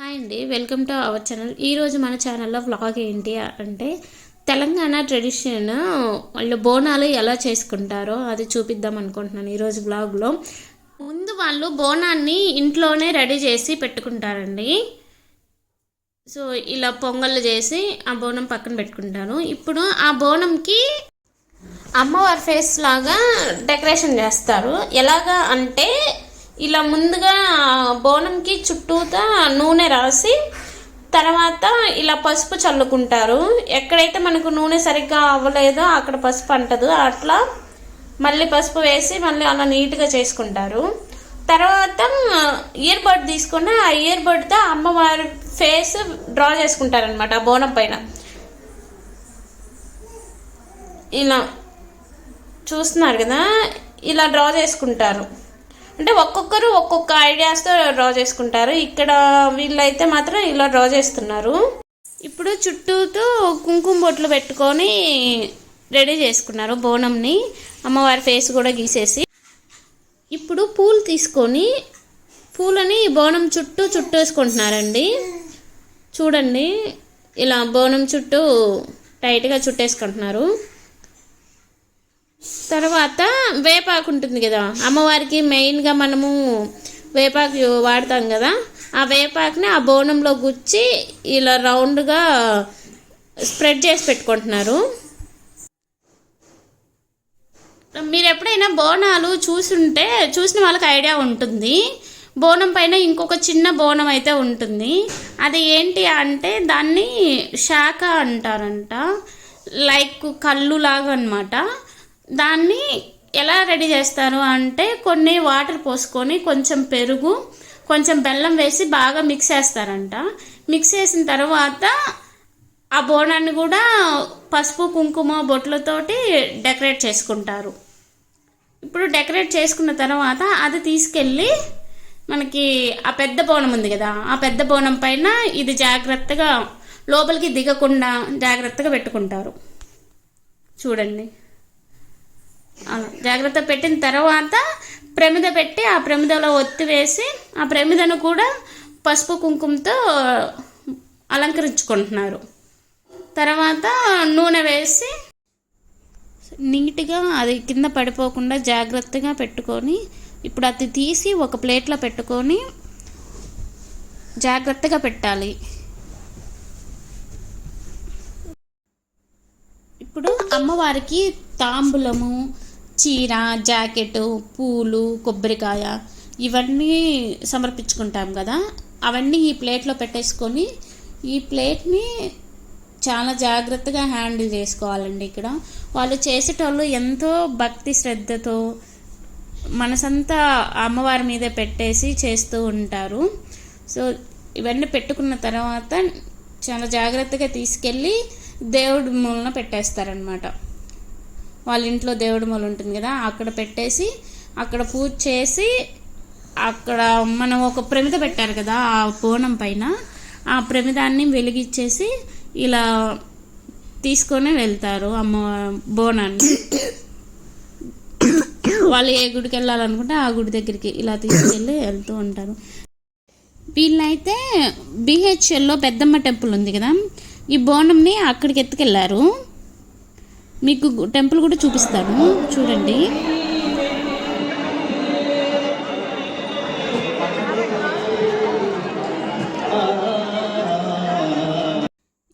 Hi అండి welcome to our channel. ఈరోజు మన ఛానల్లో వ్లాగ్ ఏంటి అంటే తెలంగాణ ట్రెడిషన్ వాళ్ళు బోనాలు ఎలా చేసుకుంటారో అది చూపిద్దాం అనుకుంటున్నాను ఈరోజు వ్లాగ్లో. ముందు వాళ్ళు బోనాన్ని ఇంట్లోనే రెడీ చేసి పెట్టుకుంటారండి. సో ఇలా పొంగళ్ళు చేసి ఆ బోనం పక్కన పెట్టుకుంటారు ఇప్పుడు ఆ బోనంకి అమ్మవారి ఫేస్ లాగా డెకరేషన్ చేస్తారు. ఎలాగా అంటే ఇలా ముందుగా బోనంకి చుట్టూతా నూనె రాసి తర్వాత ఇలా పసుపు చల్లుకుంటారు. ఎక్కడైతే మనకు నూనె సరిగ్గా అవ్వలేదో అక్కడ పసుపు అంటదు. అట్లా మళ్ళీ పసుపు వేసి మళ్ళీ అలా నీట్గా చేసుకుంటారు. తర్వాత ఇయర్ బడ్ తీసుకొని ఆ ఇయర్ బడ్తో అమ్మవారి ఫేస్ డ్రా చేసుకుంటారనమాట ఆ బోనం పైన. ఇలా చూస్తున్నారు కదా? ఇలా డ్రా చేసుకుంటారు. అంటే ఒక్కొక్కరు ఒక్కొక్క ఐడియాస్తో డ్రా చేసుకుంటారు. ఇక్కడ వీళ్ళైతే మాత్రం ఇలా డ్రా చేస్తున్నారు. ఇప్పుడు చుట్టూతో కుంకుమ బొట్లు పెట్టుకొని రెడీ చేసుకున్నారు బోనంని. అమ్మవారి ఫేస్ కూడా గీసేసి. ఇప్పుడు పూలు తీసుకొని పూలని బోనం చుట్టూ చుట్టేసుకుంటున్నారండి. చూడండి ఇలా బోనం చుట్టూ టైట్గా చుట్టేసుకుంటున్నారు. తర్వాత వేపాకు ఉంటుంది కదా అమ్మవారికి మెయిన్గా మనము వేపాకు వాడతాం కదా ఆ వేపాకుని ఆ బోనంలో గుచ్చి ఇలా రౌండ్గా స్ప్రెడ్ చేసి పెట్టుకుంటున్నారు. మీరు ఎప్పుడైనా బోనాలు చూసుంటే చూసిన వాళ్ళకి ఐడియా ఉంటుంది. బోనం పైన ఇంకొక చిన్న బోనం అయితే ఉంటుంది. అది ఏంటి అంటే దాన్ని శాఖ అంటారంట. లైక్ కళ్ళు లాగా అనమాట దాన్ని ఎలా రెడీ చేస్తారు అంటే కొన్ని వాటర్ పోసుకొని కొంచెం పెరుగు కొంచెం బెల్లం వేసి బాగా మిక్స్ చేస్తారంట. మిక్స్ చేసిన తర్వాత ఆ బోనాన్ని కూడా పసుపు కుంకుమ బొట్లతోటి డెకరేట్ చేసుకుంటారు. ఇప్పుడు డెకరేట్ చేసుకున్న తర్వాత అది తీసుకెళ్ళి మనకి ఆ పెద్ద బోనం ఉంది కదా ఆ పెద్ద బోనం పైన ఇది జాగ్రత్తగా లోపలికి దిగకుండా జాగ్రత్తగా పెట్టుకుంటారు. చూడండి. అలా జాగ్రత్త పెట్టిన తర్వాత ప్రమిద పెట్టి ఆ ప్రమిదలో ఒత్తి వేసి ఆ ప్రమిదను కూడా పసుపు కుంకుమతో అలంకరించుకుంటున్నారు. తర్వాత నూనె వేసి నీట్గా అది కింద పడిపోకుండా జాగ్రత్తగా పెట్టుకొని ఇప్పుడు అది తీసి ఒక ప్లేట్లో పెట్టుకొని జాగ్రత్తగా పెట్టాలి. ఇప్పుడు అమ్మవారికి తాంబూలము చీర జాకెట్ పూలు కొబ్బరికాయ ఇవన్నీ సమర్పించుకుంటాం కదా. అవన్నీ ఈ ప్లేట్లో పెట్టేసుకొని ఈ ప్లేట్ని చాలా జాగ్రత్తగా హ్యాండిల్ చేసుకోవాలండి ఇక్కడ. వాళ్ళు చేసేటోళ్ళు ఎంతో భక్తి శ్రద్ధతో మనసంతా అమ్మవారి మీద పెట్టేసి చేస్తూ ఉంటారు. సో ఇవన్నీ పెట్టుకున్న తర్వాత చాలా జాగ్రత్తగా తీసుకెళ్ళి దేవుడి మూలన పెట్టేస్తారనమాట వాళ్ళ ఇంట్లో దేవుడి మూల ఉంటుంది కదా అక్కడ పెట్టేసి అక్కడ పూజ చేసి అక్కడ మనం ఒక ప్రమిద పెట్టారు కదా ఆ బోనం పైన ఆ ప్రమిదాన్ని వెలిగించేసి ఇలా తీసుకొని వెళ్తారు అమ్మ బోనాన్ని. వాళ్ళు ఏ గుడికి వెళ్ళాలనుకుంటే ఆ గుడి దగ్గరికి ఇలా తీసుకెళ్ళి వెళ్తూ ఉంటారు. వీళ్ళైతే బిహెచ్ఎల్లో పెద్దమ్మ టెంపుల్ ఉంది కదా ఈ బోనంని అక్కడికి ఎత్తుకెళ్ళారు మీకు టెంపుల్ కూడా చూపిస్తాను. చూడండి.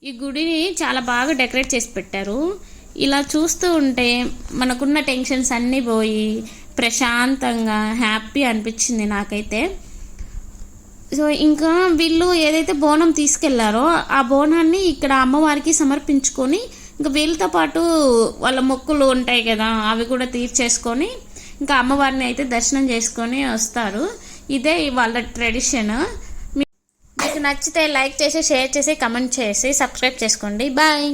ఈ గుడిని చాలా బాగా డెకరేట్ చేసి పెట్టారు. ఇలా చూస్తూ ఉంటే మనకున్న టెన్షన్స్ అన్నీ పోయి ప్రశాంతంగా హ్యాపీ అనిపించింది నాకైతే. సో ఇంకా వీళ్ళు ఏదైతే బోనం తీసుకెళ్ళారో ఆ బోనాన్ని ఇక్కడ అమ్మవారికి సమర్పించుకొని ఇంకా వీళ్ళతో పాటు వాళ్ళ మొక్కులు ఉంటాయి కదా అవి కూడా తీర్చేసుకొని ఇంకా అమ్మవారిని అయితే దర్శనం చేసుకొని వస్తారు. ఇదే వాళ్ళ ట్రెడిషన్ మీకు నచ్చితే లైక్ చేసి షేర్ చేసి కమెంట్ చేసి సబ్స్క్రైబ్ చేసుకోండి. బాయ్